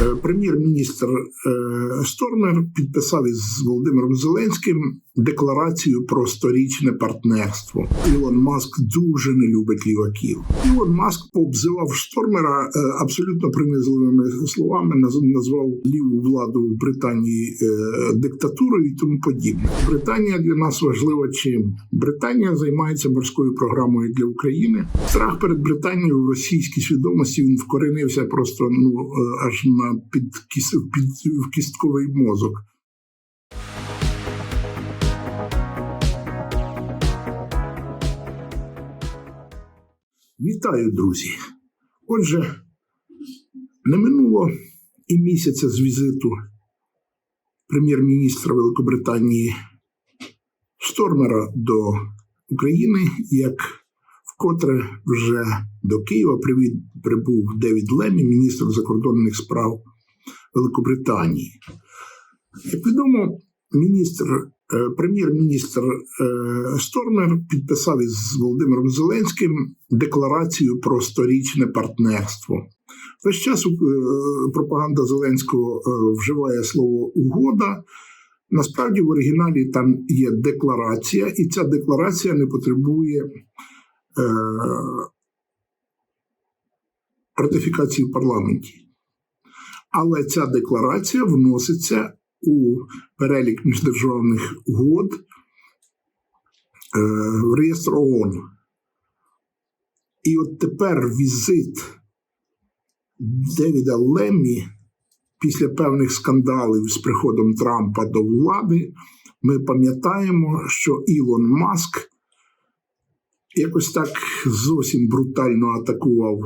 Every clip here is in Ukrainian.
Е, Прем'єр-міністр е, Стормер підписав із Володимиром Зеленським декларацію про сторічне партнерство. Ілон Маск дуже не любить ліваків. Ілон Маск пообзивав Штормера е, абсолютно принизливими словами, наз- назвав ліву владу в Британії е, диктатурою і тому подібне. Британія для нас важлива чим? Британія займається морською програмою для України. Страх перед Британією в російській свідомості він вкоренився просто ну е, аж на під, під в кістковий мозок. Вітаю, друзі. Отже, не минуло і місяця з візиту прем'єр-міністра Великобританії Штормера до України, як вкотре вже до Києва прибув Девід Лемі, міністр закордонних справ Великобританії. Як відомо, міністр, е, прем'єр-міністр е, Стормер підписав із Володимиром Зеленським декларацію про сторічне партнерство. Весь час е, пропаганда Зеленського вживає слово угода. Насправді в оригіналі там є декларація, і ця декларація не потребує е, ратифікації в парламенті. Але ця декларація вноситься у перелік міждержавних угод е, в реєстр ООН. І от тепер візит Девіда Леммі після певних скандалів з приходом Трампа до влади, ми пам'ятаємо, що Ілон Маск якось так зовсім брутально атакував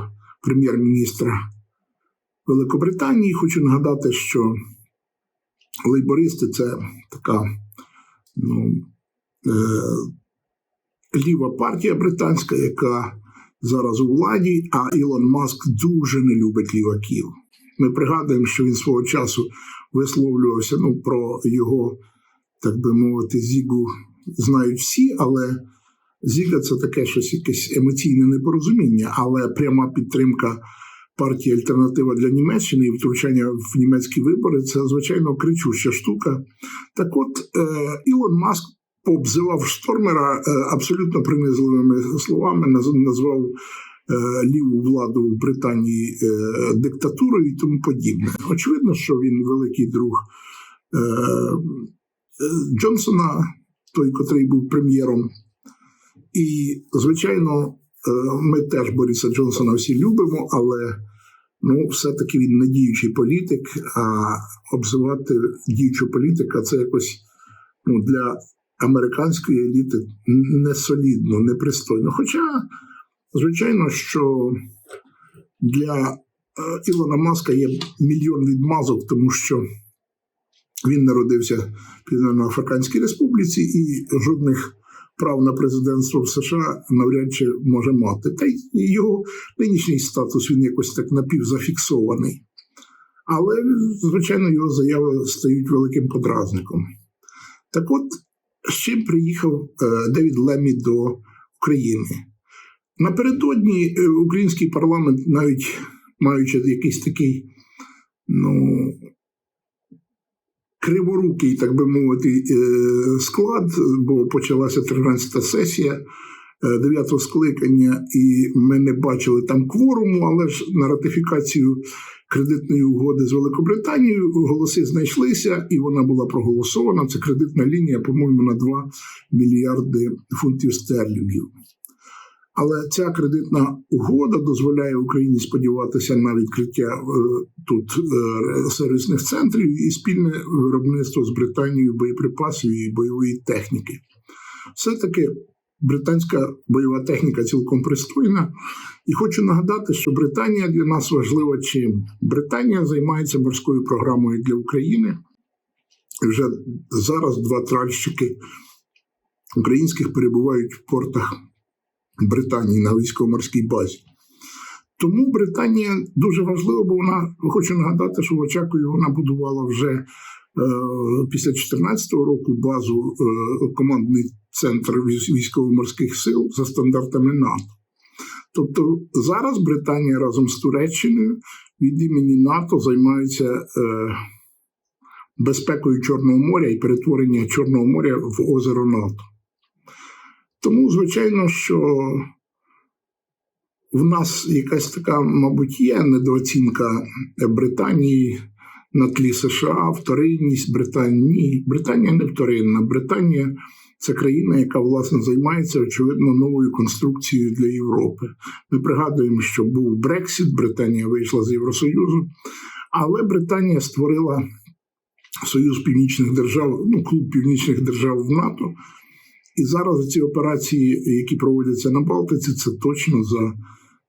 прем'єр-міністра Великобританії. Хочу нагадати, що лейбористи це така ну, е, ліва партія британська, яка зараз у владі, а Ілон Маск дуже не любить ліваків. Ми пригадуємо, що він свого часу висловлювався ну, про його, так би мовити, зігу знають всі, але зіга це таке щось якесь емоційне непорозуміння, але пряма підтримка партії Альтернатива для Німеччини і втручання в німецькі вибори це звичайно кричуща штука. Так от е, Ілон Маск пообзивав Штормера е, абсолютно принизливими словами, назвав е, ліву владу в Британії е, диктатурою і тому подібне. Очевидно, що він великий друг Джонсона, той, котрий був прем'єром. І, звичайно, ми теж Бориса Джонсона всі любимо, але ну, все-таки він не діючий політик, а обзивати діючого політика це якось ну, для американської еліти не солідно, непристойно. Хоча, звичайно, що для е, Ілона Маска є мільйон відмазок, тому що він народився в Південно-Африканській Республіці і жодних прав на президентство в США навряд чи може мати. Та й його нинішній статус він якось так напівзафіксований. Але, звичайно, його заяви стають великим подразником. Так от, з чим приїхав е, Девід Лемі до України? Напередодні е, український парламент, навіть маючи якийсь такий, ну, криворукий, так би мовити, е, склад, бо почалася 13-та сесія. 9 скликання, і ми не бачили там кворуму, але ж на ратифікацію кредитної угоди з Великобританією голоси знайшлися, і вона була проголосована. Це кредитна лінія, по-моєму, на 2 мільярди фунтів стерлінгів. Але ця кредитна угода дозволяє Україні сподіватися на відкриття е, тут е, сервісних центрів і спільне виробництво з Британією боєприпасів і бойової техніки. Все-таки британська бойова техніка цілком пристойна. І хочу нагадати, що Британія для нас важлива чим? Британія займається морською програмою для України. Вже зараз два тральщики українських перебувають в портах Британії на військово-морській базі. Тому Британія дуже важлива, бо вона хочу нагадати, що в Очакові вона будувала вже е, після 2014 року базу е, командний центр військово-морських сил за стандартами НАТО. Тобто зараз Британія разом з Туреччиною від імені НАТО займаються е, безпекою Чорного моря і перетворення Чорного моря в озеро НАТО. Тому, звичайно, що в нас якась така, мабуть, є недооцінка Британії на тлі США, вторинність Британії. Ні, Британія не вторинна. Британія це країна, яка власне займається очевидно новою конструкцією для Європи. Ми пригадуємо, що був Брексит, Британія вийшла з Євросоюзу, але Британія створила Союз Північних держав, ну клуб північних держав в НАТО. І зараз ці операції, які проводяться на Балтиці, це точно за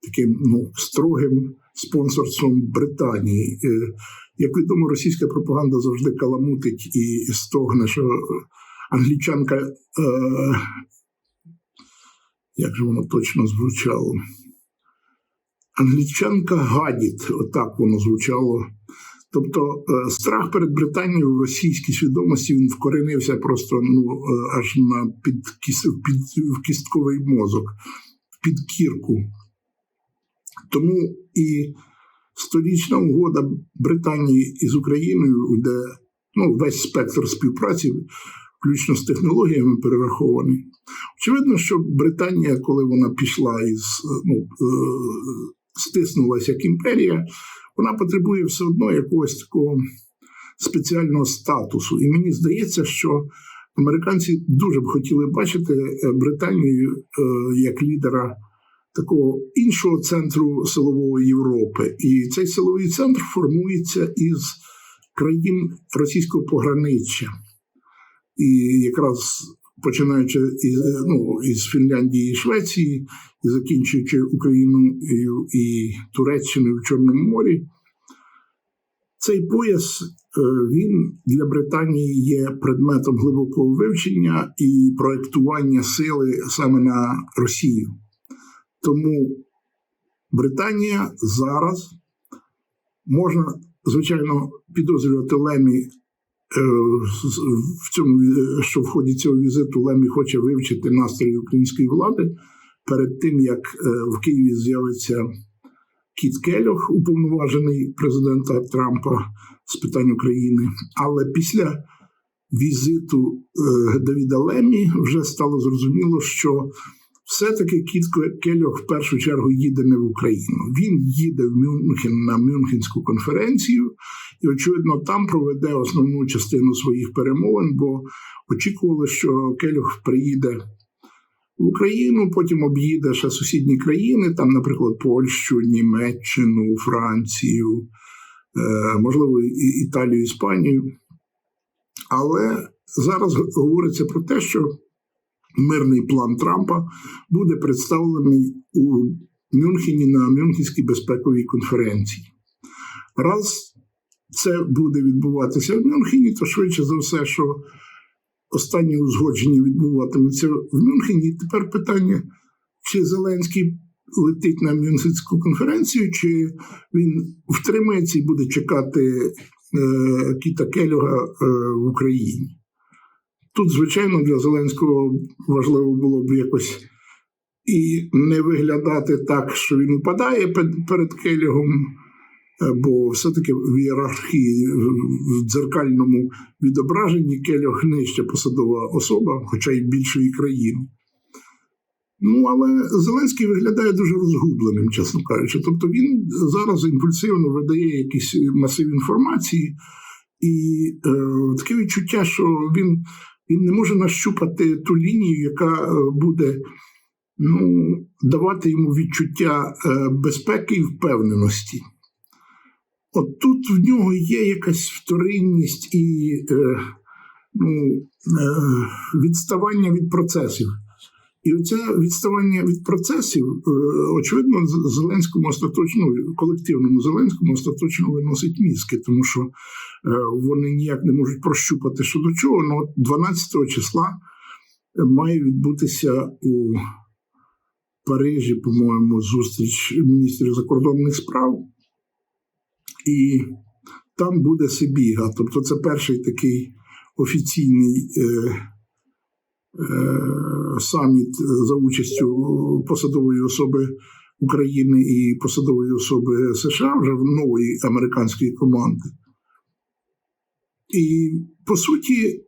таким ну, строгим спонсорством Британії. Е, Як відомо, російська пропаганда завжди каламутить і стогне, що англічанка, е, як же воно точно звучало? Англічанка гадіт, отак воно звучало. Тобто е, страх перед Британією в російській свідомості він вкоренився просто ну, е, аж на під, під, в кістковий мозок, під кірку. Тому і сторічна угода Британії із Україною, де ну, весь спектр співпраці, включно з технологіями, перерахований. Очевидно, що Британія, коли вона пішла із е, ну, стиснулася як імперія, вона потребує все одно якогось такого спеціального статусу. І мені здається, що американці дуже б хотіли бачити е, Британію е, як лідера такого іншого центру силової Європи. І цей силовий центр формується із країн російського пограниччя. І якраз починаючи із, ну, із Фінляндії і Швеції, і закінчуючи Україною і Туреччиною в Чорному морі, цей пояс е, він для Британії є предметом глибокого вивчення і проєктування сили саме на Росію. Тому Британія зараз можна, звичайно, підозрювати Лемі в цьому, е, що в ході цього візиту Лемі хоче вивчити настрої української влади перед тим, як е, в Києві з'явиться Кіт Келох, уповноважений президента Трампа з питань України. Але після візиту е, Давіда Лемі вже стало зрозуміло, що все-таки Кіт Кельох в першу чергу їде не в Україну. Він їде в Мюнхен на Мюнхенську конференцію і, очевидно, там проведе основну частину своїх перемовин, бо очікували, що Кельох приїде в Україну, потім об'їде ще сусідні країни, там, наприклад, Польщу, Німеччину, Францію, е, можливо, Італію, Іспанію. Але зараз говориться про те, що мирний план Трампа буде представлений у Мюнхені на Мюнхенській безпековій конференції. Раз це буде відбуватися в Мюнхені, то швидше за все, що останні узгодження відбуватимуться в Мюнхені. Тепер питання, чи Зеленський летить на Мюнхенську конференцію, чи він втримається і буде чекати е, Кіта Келюга е, в Україні. Тут, звичайно, для Зеленського важливо було б якось і не виглядати так, що він упадає перед Келігом, бо все-таки в ієрархії в- дзеркальному відображенні Келіг нижча посадова особа, хоча й більшої країни. Ну, але Зеленський виглядає дуже розгубленим, чесно кажучи. Тобто він зараз імпульсивно видає якийсь масив інформації, і е, таке відчуття, що він, він не може нащупати ту лінію, яка е, буде ну, давати йому відчуття е, безпеки і впевненості. От тут в нього є якась вторинність і е, ну, е, відставання від процесів. І оце відставання від процесів, е, очевидно, Зеленському остаточно, ну, колективному Зеленському остаточно виносить мізки, тому що е, вони ніяк не можуть прощупати що до чого. Ну, от 12 числа має відбутися у Парижі, по-моєму, зустріч міністрів закордонних справ, і там буде Сибіга. Тобто, це перший такий офіційний. Е, е, саміт за участю посадової особи України і посадової особи США вже в нової американської команди. І по суті, е,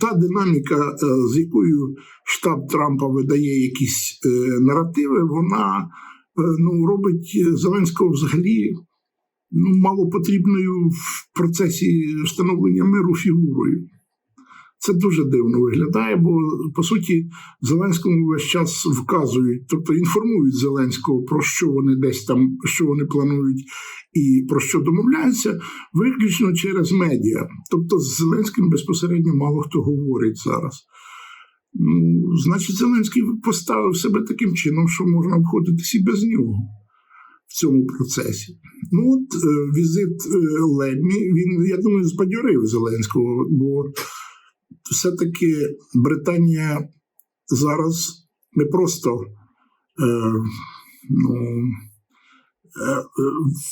та динаміка, е, з якою штаб Трампа видає якісь е, наративи, вона ну, робить Зеленського взагалі ну, мало в процесі встановлення миру фігурою. Це дуже дивно виглядає, бо по суті Зеленському весь час вказують, тобто інформують Зеленського про що вони десь там, що вони планують і про що домовляються, виключно через медіа. Тобто з Зеленським безпосередньо мало хто говорить зараз. Ну, значить, Зеленський поставив себе таким чином, що можна обходитися і без нього цьому процесі. Ну от е, візит е, Леммі, він, я думаю, збадьорив Зеленського, бо все-таки Британія зараз не просто е, ну, е, е,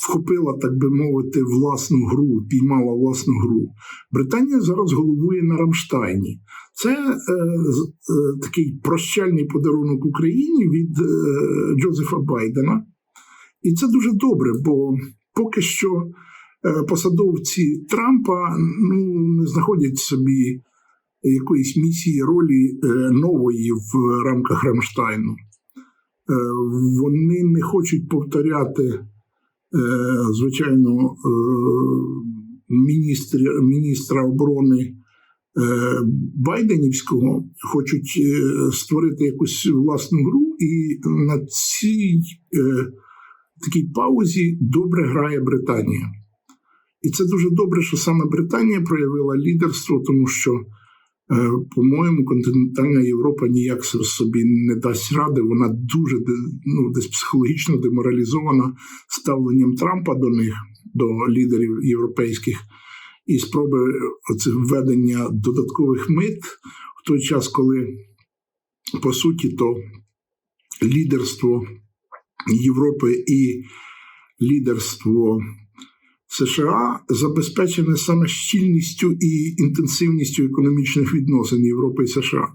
вхопила, так би мовити, власну гру, піймала власну гру. Британія зараз головує на Рамштайні. Це е, е, такий прощальний подарунок Україні від е, Джозефа Байдена. І це дуже добре, бо поки що е, посадовці Трампа ну, не знаходять собі якоїсь місії ролі е, нової в рамках Рамштайну. Е, Вони не хочуть повторяти, звичайно, міністр- міністра оборони Байденівського, хочуть створити якусь власну гру, і на цій такій паузі добре грає Британія. І це дуже добре, що саме Британія проявила лідерство, тому що, е, по-моєму, континентальна Європа ніяк собі не дасть ради. Вона дуже ну, десь психологічно деморалізована ставленням Трампа до них, до лідерів європейських, і спроби введення додаткових мит в той час, коли по суті то лідерство Європи і лідерство США забезпечене саме щільністю і інтенсивністю економічних відносин Європи і США.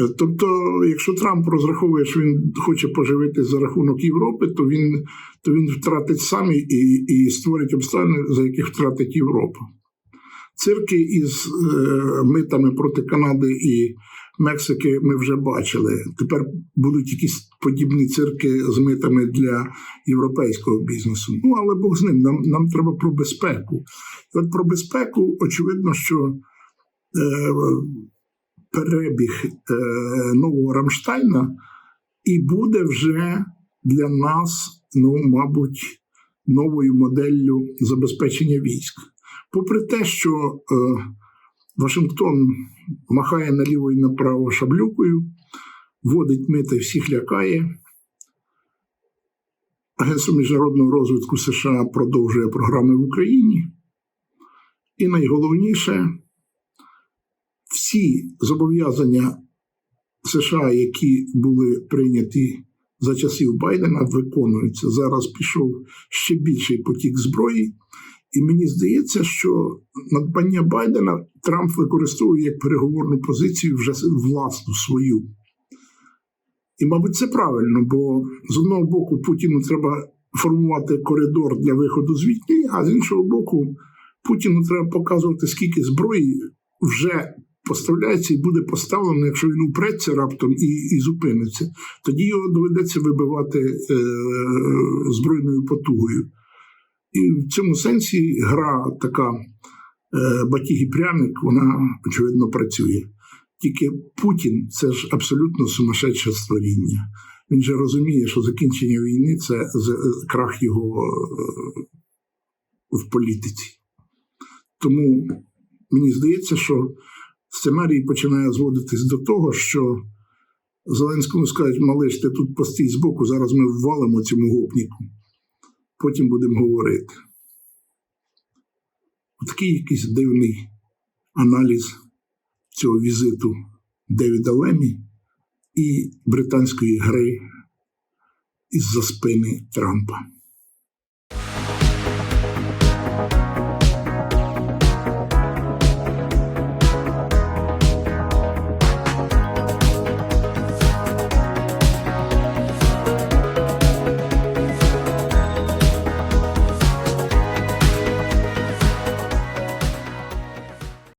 Е, Тобто, якщо Трамп розраховує, що він хоче поживити за рахунок Європи, то він, то він втратить сам і, і створить обставини, за яких втратить Європа. Цирки із е, митами проти Канади і Мексики ми вже бачили. Тепер будуть якісь подібні цирки з митами для європейського бізнесу. Ну але Бог з ним. Нам, нам треба про безпеку. І от про безпеку, очевидно, що е, перебіг е, нового Рамштайна і буде вже для нас, ну, мабуть, новою моделлю забезпечення військ. Попри те, що е, Вашингтон махає наліво і направо шаблюкою, вводить мити, всіх лякає. Агентство міжнародного розвитку США продовжує програми в Україні. І найголовніше, всі зобов'язання США, які були прийняті за часів Байдена, виконуються. Зараз пішов ще більший потік зброї. І мені здається, що надбання Байдена Трамп використовує як переговорну позицію вже власну свою. І, мабуть, це правильно, бо з одного боку Путіну треба формувати коридор для виходу з війни, а з іншого боку, Путіну треба показувати, скільки зброї вже поставляється і буде поставлено, якщо він упреться раптом і, і зупиниться. Тоді його доведеться вибивати е, збройною потугою. І в цьому сенсі гра така е, батіг і пряник, вона очевидно працює. Тільки Путін це ж абсолютно сумасшедше створіння. Він же розуміє, що закінчення війни це крах його е, в політиці. Тому мені здається, що сценарій починає зводитись до того, що Зеленському скажуть, малиш, ти тут постій збоку, зараз ми ввалимо цьому гопніку. Потім будемо говорити. Такий якийсь дивний аналіз цього візиту Девіда Лемі і британської гри із-за спини Трампа.